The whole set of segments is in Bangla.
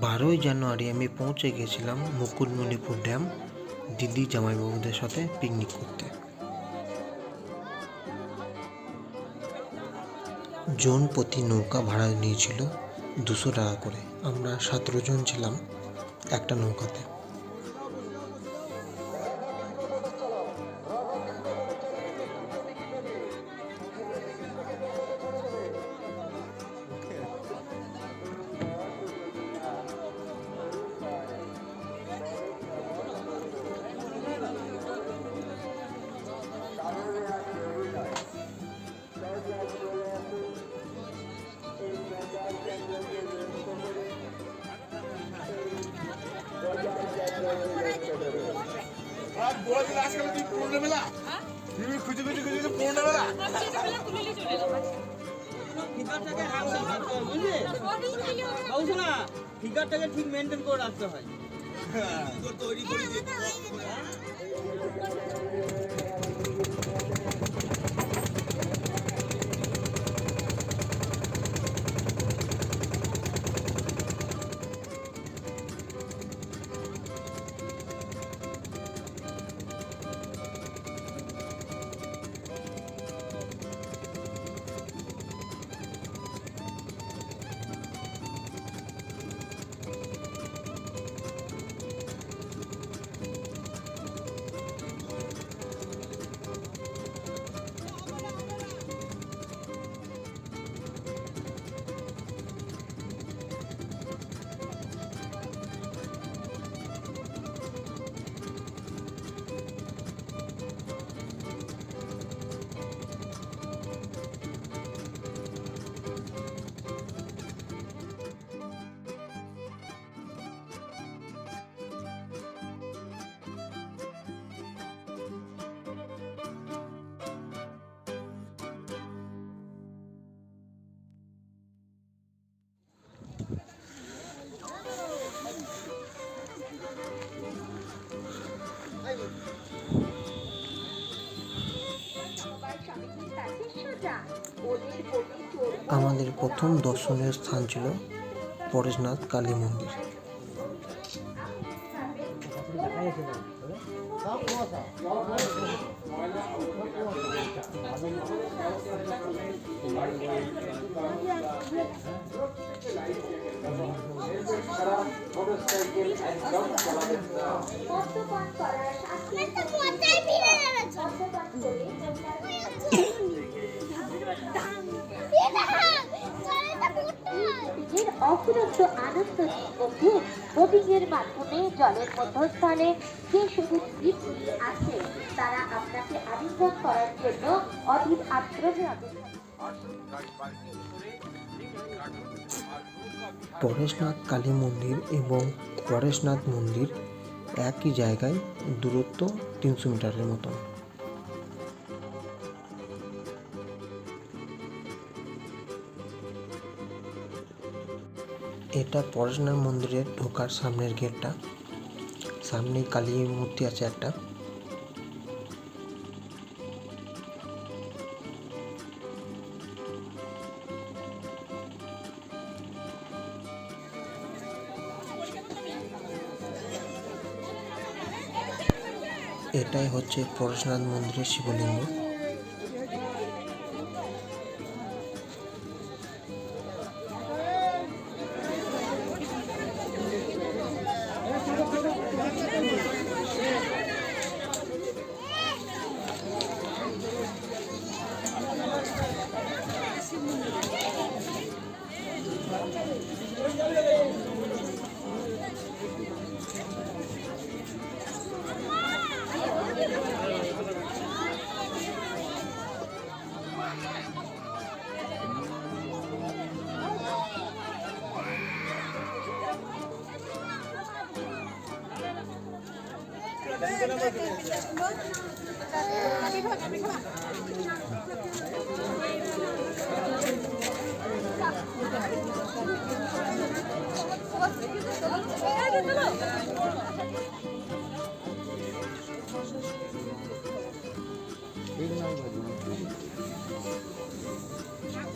বারোই জানুয়ারি আমি পৌঁছে গেছিলাম মুকুটমণিপুর ড্যাম দিদি জামাইবাবুদের সাথে পিকনিক করতে। জন প্রতি নৌকা ভাড়া নিয়েছিল দুশো টাকা করে। আমরা সতেরো জন ছিলাম একটা নৌকাতে। ফিগারটাকে হয় ঠিক মেনটেন করে রাখতে হয়। তৈরি করে আমাদের প্রথম দর্শনীয় স্থান ছিল পরেশনাথ কালী মন্দির। অফুরন্ত আনন্দ বন্ধু বোটিং এর মাধ্যমে জলের মধ্যস্থানে যে সবুজ দ্বীপগুলি আছে, তারা আপনাকে আলিঙ্গন করার জন্য অধীর আগ্রহে পরেশনাথ কালী মন্দির এবং পরেশনাথ মন্দির একই জায়গায় দূরত্ব তিনশো মিটারের মতন। এটা পরেশনাথ মন্দিরের ঢোকার সামনের গেটটা। সামনে কালী মূর্তি আছে একটা। এটাই হচ্ছে পরশুনাথ মন্দিরের শিবলিঙ্গ।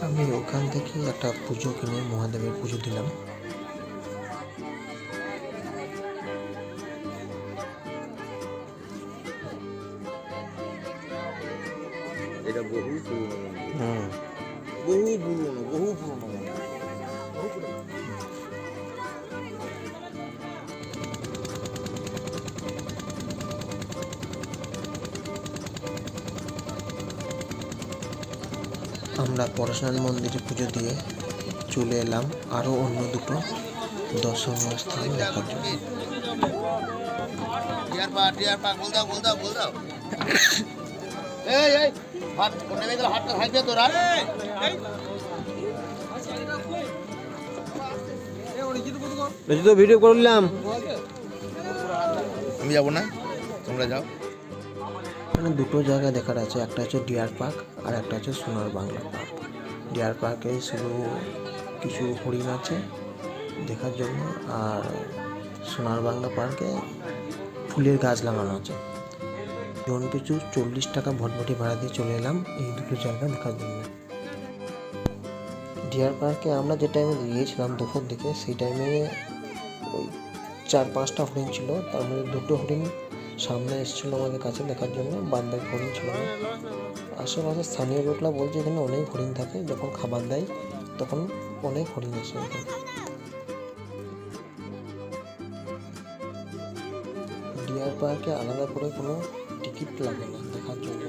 আমি ওখান থেকে একটা পুজো কিনে মহাদেবের পুজো দিলাম। আমরা পরশুরাম মন্দিরে পুজো দিয়ে চলে এলাম। আরও অন্য দুটো দর্শনীয় স্থান দেখার জন্য। ভিডিও করলাম। আমি যাব না তোমরা যাও। এখানে দুটো জায়গা দেখার আছে, একটা হচ্ছে ডিয়ার পার্ক আর একটা হচ্ছে সোনার বাংলা পার্ক। ডিয়ার পার্কে শুধু কিছু হরিণ আছে দেখার জন্য আর সোনার বাংলা পার্কে ফুলের গাছ লাগানো আছে। জন পিছু চল্লিশ টাকা ভটভটি ভাড়া দিয়ে চলে এলাম এই দুটো জায়গা দেখার জন্য। ডিয়ার পার্কে আমরা যে টাইমে গিয়েছিলাম দুপুর দিকে, সেই টাইমে ওই চার পাঁচটা হরিণ ছিল, তার মধ্যে দুটো হরিণ সামনে এসেছিল আমাদের কাছে দেখার জন্য বাকি হরিণ ছিল না। আশেপাশে স্থানীয় লোকরা বলছে এখানে অনেক হরিণ থাকে, যখন খাবার দেয় তখন অনেক হরিণ আসে এখানে। ডিয়ার পার্কে আলাদা করে কোনো টিকিট লাগে না দেখার জন্য।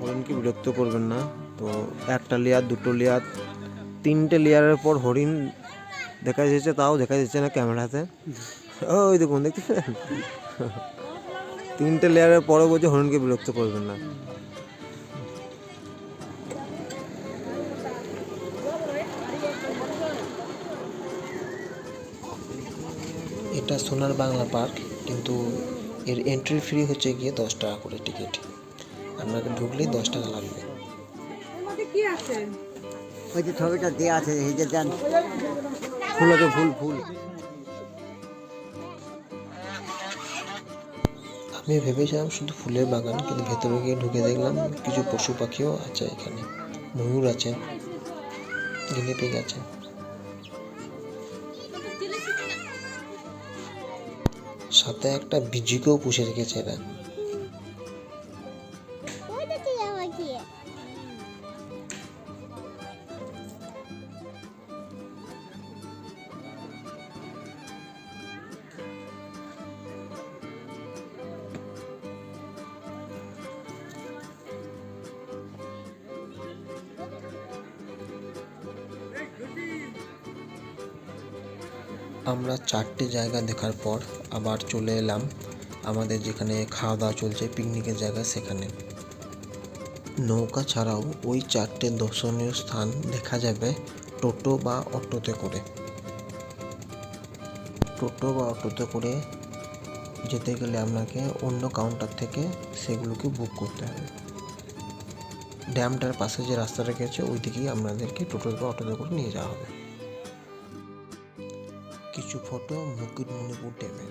হরিণকে বিরক্ত করবেন না। তো একটা লেয়ার, দুটো লেয়ার, তিনটে লেয়ারের পর হরিণ দেখা যাচ্ছে, তাও দেখা যাচ্ছে না ক্যামেরাতে। ওই দেখুন, দেখতে তিনটে লেয়ারের পরে বলছে হরিণকে বিরক্ত করবেন না। এটা সোনার বাংলা পার্ক কিন্তু এর এন্ট্রি ফ্রি হচ্ছে গিয়ে দশ টাকা করে টিকিট আপনাকে ঢুকলেই দশ টাকা লাগবে। ওই যে ছবিটা দেওয়া আছে এই যে দেন ফুল আছে ফুল ফুল। আমি ভেবেছিলাম শুধু ফুলের বাগান কিন্তু ভেতরে গিয়ে ঢুকে দেখলাম কিছু পশু পাখিও আছে এখানে। ময়ূর আছে গিনিপিগ আছে সাথে একটা বিজিকেও পুষে রেখেছে এরা। আমরা চারটে জায়গা দেখার পর আবার চলে এলাম আমাদের যেখানে খাওয়া দাওয়া চলছে, পিকনিকের জায়গা সেখানে। নৌকা ছাড়াও ওই চারটে দর্শনীয় স্থান দেখা যাবে টোটো বা অটোতে করে। টোটো বা অটোতে করে যেতে গেলে আপনাকে অন্য কাউন্টার থেকে সেগুলোকে বুক করতে হবে। ড্যামটার পাশে যে রাস্তাটা গেছে ওই দিকেই আপনাদেরকে টোটো বা অটোতে করে নিয়ে যাওয়া হবে। কিছু ফটো মুকুটমণিপুর ড্যামের